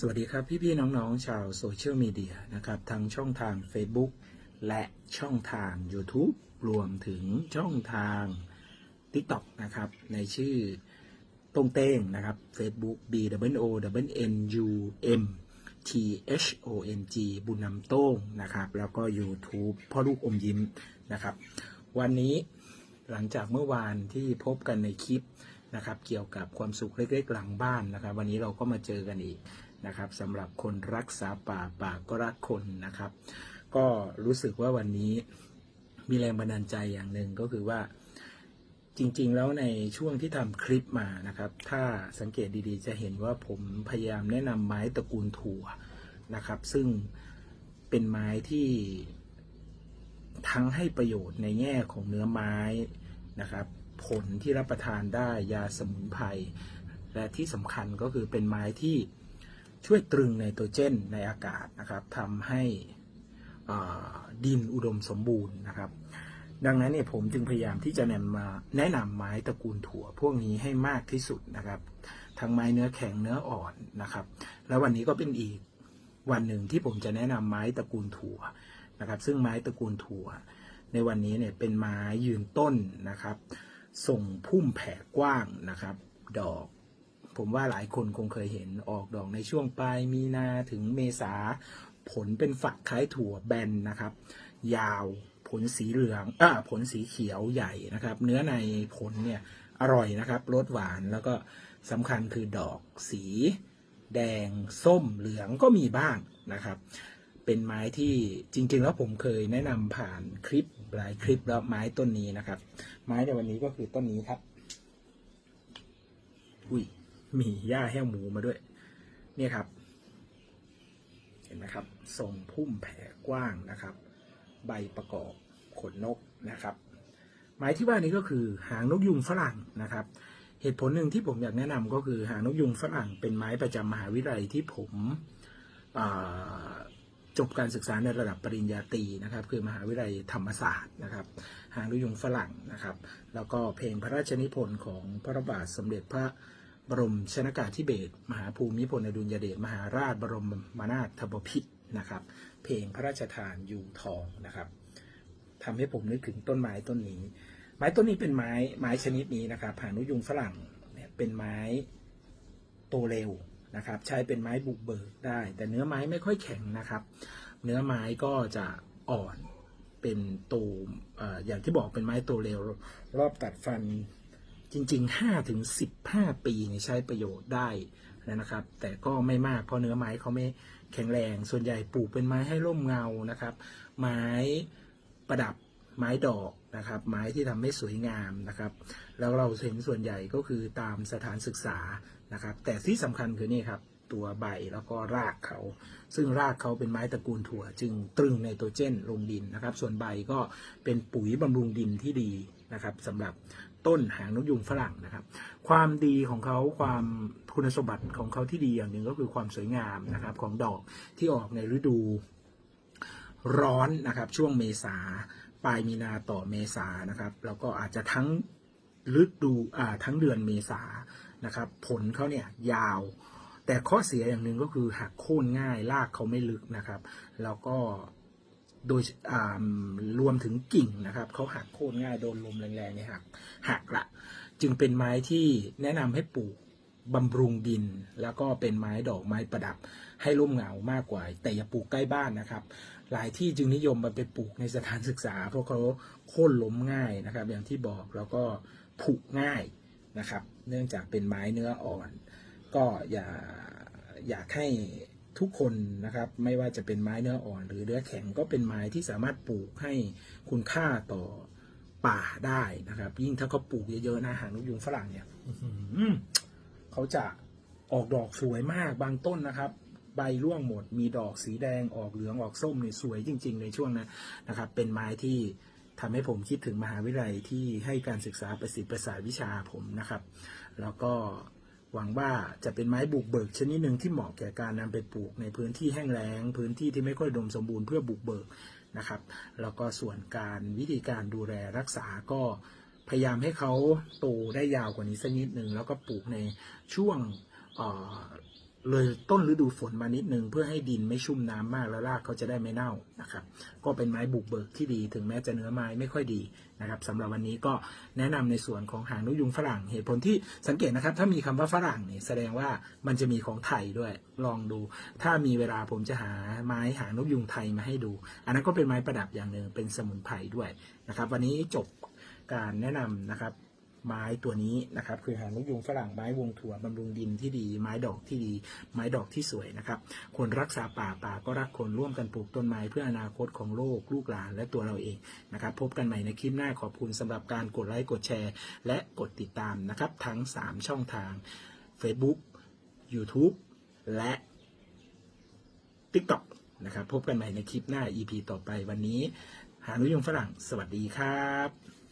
สวัสดีครับพี่ๆน้องๆ ชาวโซเชียลมีเดียนะครับทั้งช่องทาง Facebook และช่องทาง YouTube รวมถึงช่องทาง TikTok นะครับในชื่อตรงเต้งนะครับ Facebook B W O W N U M T H O N G บุญนำโต้งนะครับแล้วก็ YouTube พ่อลูกอมยิ้มนะครับ วันนี้หลังจากเมื่อวานที่พบกันในคลิปนะครับเกี่ยวกับความสุขเล็กๆหลังบ้านนะครับ วันนี้เราก็มาเจอกันอีก นะครับสำหรับคนรักษาป่าป่าก็รักคนนะครับ ก็รู้สึกว่าวันนี้มีแรงบันดาลใจอย่างหนึ่งก็คือว่าจริงๆ แล้วในช่วงที่ทำคลิปมานะครับ ถ้าสังเกตดีๆ จะเห็นว่าผมพยายามแนะนำไม้ตระกูลถั่วนะครับ ซึ่งเป็นไม้ที่ทั้งให้ประโยชน์ในแง่ของเนื้อไม้นะครับ ผลที่รับประทานได้ยาสมุนไพรและที่สำคัญก็คือเป็นไม้ที่ ช่วยตรึงไนโตรเจนในอากาศนะครับทำให้ดินอุดมสมบูรณ์นะครับ ดังนั้นเนี่ยผมจึงพยายามที่จะแนะนำมาแนะนำไม้ตระกูลถั่วพวกนี้ให้มากที่สุดนะครับ ทั้งไม้เนื้อแข็งเนื้ออ่อนนะครับ แล้ววันนี้ก็เป็นอีกวันหนึ่งที่ผมจะแนะนำไม้ตระกูลถั่วนะครับ ซึ่งไม้ตระกูลถั่ว ในวันนี้เนี่ยเป็นไม้ยืนต้นนะครับส่งพุ่มแผ่กว้างนะครับ ดอก ผมว่าหลายคนคงเคยเห็นออกดอกในช่วงปลายมีนาถึงเมษา ผลเป็นฝักคล้ายถั่วแบนนะครับ ยาวผลสีเหลืองอ่าผลสีเขียวใหญ่นะครับ เนื้อในผลเนี่ยอร่อยนะครับรสหวานแล้วก็สำคัญคือดอกสี แดง ส้มเหลืองก็มีบ้างนะครับ เป็นไม้ที่จริง ๆ แล้วผมเคยแนะนำผ่านคลิปหลายคลิปแล้วไม้ต้นนี้นะครับ ไม้ในวันนี้ก็คือต้นนี้ครับ อุ้ย มีหญ้าแห้วหมูมาด้วย เนี่ยครับ เห็นไหมครับทรงพุ่มแผ่กว้างนะครับ ใบประกอบขนนกนะครับไม้ที่ว่านี้ก็คือหางนกยุงฝรั่งนะครับ เหตุผลหนึ่งที่ผมอยากแนะนำก็คือหางนกยุงฝรั่งเป็นไม้ประจำมหาวิทยาลัยที่ผมจบการศึกษาในระดับปริญญาตรีนะครับ คือมหาวิทยาลัยธรรมศาสตร์นะครับ หางนกยุงฝรั่งนะครับ แล้วก็เพลงพระราชนิพนธ์ของพระบาทสมเด็จพระ บรมชนากาธิเบศมหาภูมิพลอดุลยเดชมหาราชบรมมานาถบพิตรนะครับ เพลงพระราชทานยูทองนะครับทำให้ผมนึกถึงต้นไม้ต้นนี้ ไม้ต้นนี้เป็นไม้ไม้ชนิดนี้นะครับหานกยุงฝรั่งเนี่ยเป็นไม้โตเร็วนะครับ ใช้เป็นไม้บุกเบิกได้ แต่เนื้อไม้ไม่ค่อยแข็งนะครับ เนื้อไม้ก็จะอ่อนเป็นตูมเอ่ออย่างที่บอกเป็นไม้โตเร็ว รอบตัดฟัน จริง ๆ 5 ถึง 15 ปีเนี่ยใช้ประโยชน์ได้นะครับ แต่ก็ไม่มากเพราะเนื้อไม้เขาไม่แข็งแรง ส่วนใหญ่ปลูกเป็นไม้ให้ร่มเงานะครับ ไม้ประดับไม้ดอกนะครับ ไม้ที่ทำให้สวยงามนะครับ แล้วเราเห็นส่วนใหญ่ก็คือตามสถานศึกษานะครับ แต่ที่สำคัญคือนี่ครับตัวใบแล้วก็รากเขา ซึ่งรากเขาเป็นไม้ตระกูลถั่ว จึงตรึงไนโตรเจนลงดินนะครับ ส่วนใบก็เป็นปุ๋ยบำรุงดินที่ดีนะครับสำหรับ ต้นหางนกยุงฝรั่งนะครับ ความดีของเขาความคุณสมบัติของเขาที่ดีอย่างหนึ่งก็คือความสวยงามนะครับของดอกที่ออกในฤดูร้อนนะครับช่วงเมษาปลายมีนาต่อเมษานะครับ แล้วก็อาจจะทั้งฤดูอ่าทั้งเดือนเมษานะครับ ผลเขาเนี่ยยาว แต่ข้อเสียอย่างหนึ่งก็คือหักโค่นง่ายรากเขาไม่ลึกนะครับ แล้วก็ โดยรวมถึงกิ่งนะครับเขาหักโค่นง่ายโดนลมแรงๆเนี่ยหักหักละ จึงเป็นไม้ที่แนะนำให้ปลูกบำรุงดิน แล้วก็เป็นไม้ดอกไม้ประดับให้ร่มเงามากกว่า แต่อย่าปลูกใกล้บ้านนะครับ หลายที่จึงนิยมมาไปปลูกในสถานศึกษา เพราะเขาโค่นล้มง่ายนะครับ อย่างที่บอกแล้วก็ผุง่ายนะครับ เนื่องจากเป็นไม้เนื้ออ่อน ก็อย่าอยากให้ ทุกคนนะครับ ไม่ว่าจะเป็นไม้เนื้ออ่อน หรือเนื้อแข็งก็เป็นไม้ที่สามารถปลูกให้คุณค่าต่อป่าได้นะครับ ยิ่งถ้าเขาปลูกเยอะๆนะหางนกยุงฝรั่งเนี่ยเขาจะออกดอกสวยมากบางต้นนะครับ ใบร่วงหมด มีดอกสีแดงออกเหลืองออกส้มเนี่ยสวยจริง ๆ ในช่วงนั้นนะครับ เป็นไม้ที่ทำให้ผมคิดถึงมหาวิทยาลัยที่ให้การศึกษาประสิทธิ์ประสาทวิชาผมนะครับ แล้วก็ หวังว่าจะเป็นไม้บุกเบิกชนิดหนึ่งที่เหมาะแก่การนำไปปลูกในพื้นที่แห้งแล้ง พื้นที่ที่ไม่ค่อยดมสมบูรณ์เพื่อบุกเบิกนะครับ แล้วก็ส่วนการวิธีการดูแลรักษาก็พยายามให้เขาโตได้ยาวกว่านี้สักนิดหนึ่งแล้วก็ปลูกในช่วง เลยต้นฤดูฝนมานิดนึงเพื่อให้ดินไม่ชุ่มน้ำมากแล้วรากเขาจะได้ไม่เน่านะครับ ก็เป็นไม้บุกเบิกที่ดีถึงแม้จะเนื้อไม้ไม่ค่อยดีนะครับสำหรับวันนี้ก็แนะนำในส่วนของหางนกยุงฝรั่งเหตุผลที่สังเกตนะครับ ถ้ามีคำว่าฝรั่งเนี่ยแสดงว่ามันจะมีของไทยด้วยลองดู ถ้ามีเวลาผมจะหาไม้หางนกยุงไทยมาให้ดู อันนั้นก็เป็นไม้ประดับอย่างหนึ่งเป็นสมุนไพรด้วยนะครับ วันนี้จบการแนะนำนะครับ ไม้ตัวนี้นะครับคือหางนกยุงฝรั่งไม้วงถั่วบำรุงดินที่ดี ไม้ดอกที่ดี ไม้ดอกที่สวยนะครับ คนรักษาป่าป่าก็รักคนร่วมกันปลูกต้นไม้เพื่ออนาคตของโลกลูกหลานและตัวเราเองนะครับ พบกันใหม่ในคลิปหน้าขอบคุณสำหรับการกดไลค์กดแชร์ และกดติดตามนะครับ ทั้ง 3 ช่องทาง Facebook YouTube และ TikTok นะครับ พบกันใหม่ในคลิปหน้า EP ต่อไปวันนี้ หานุยงฝรั่ง สวัสดีครับ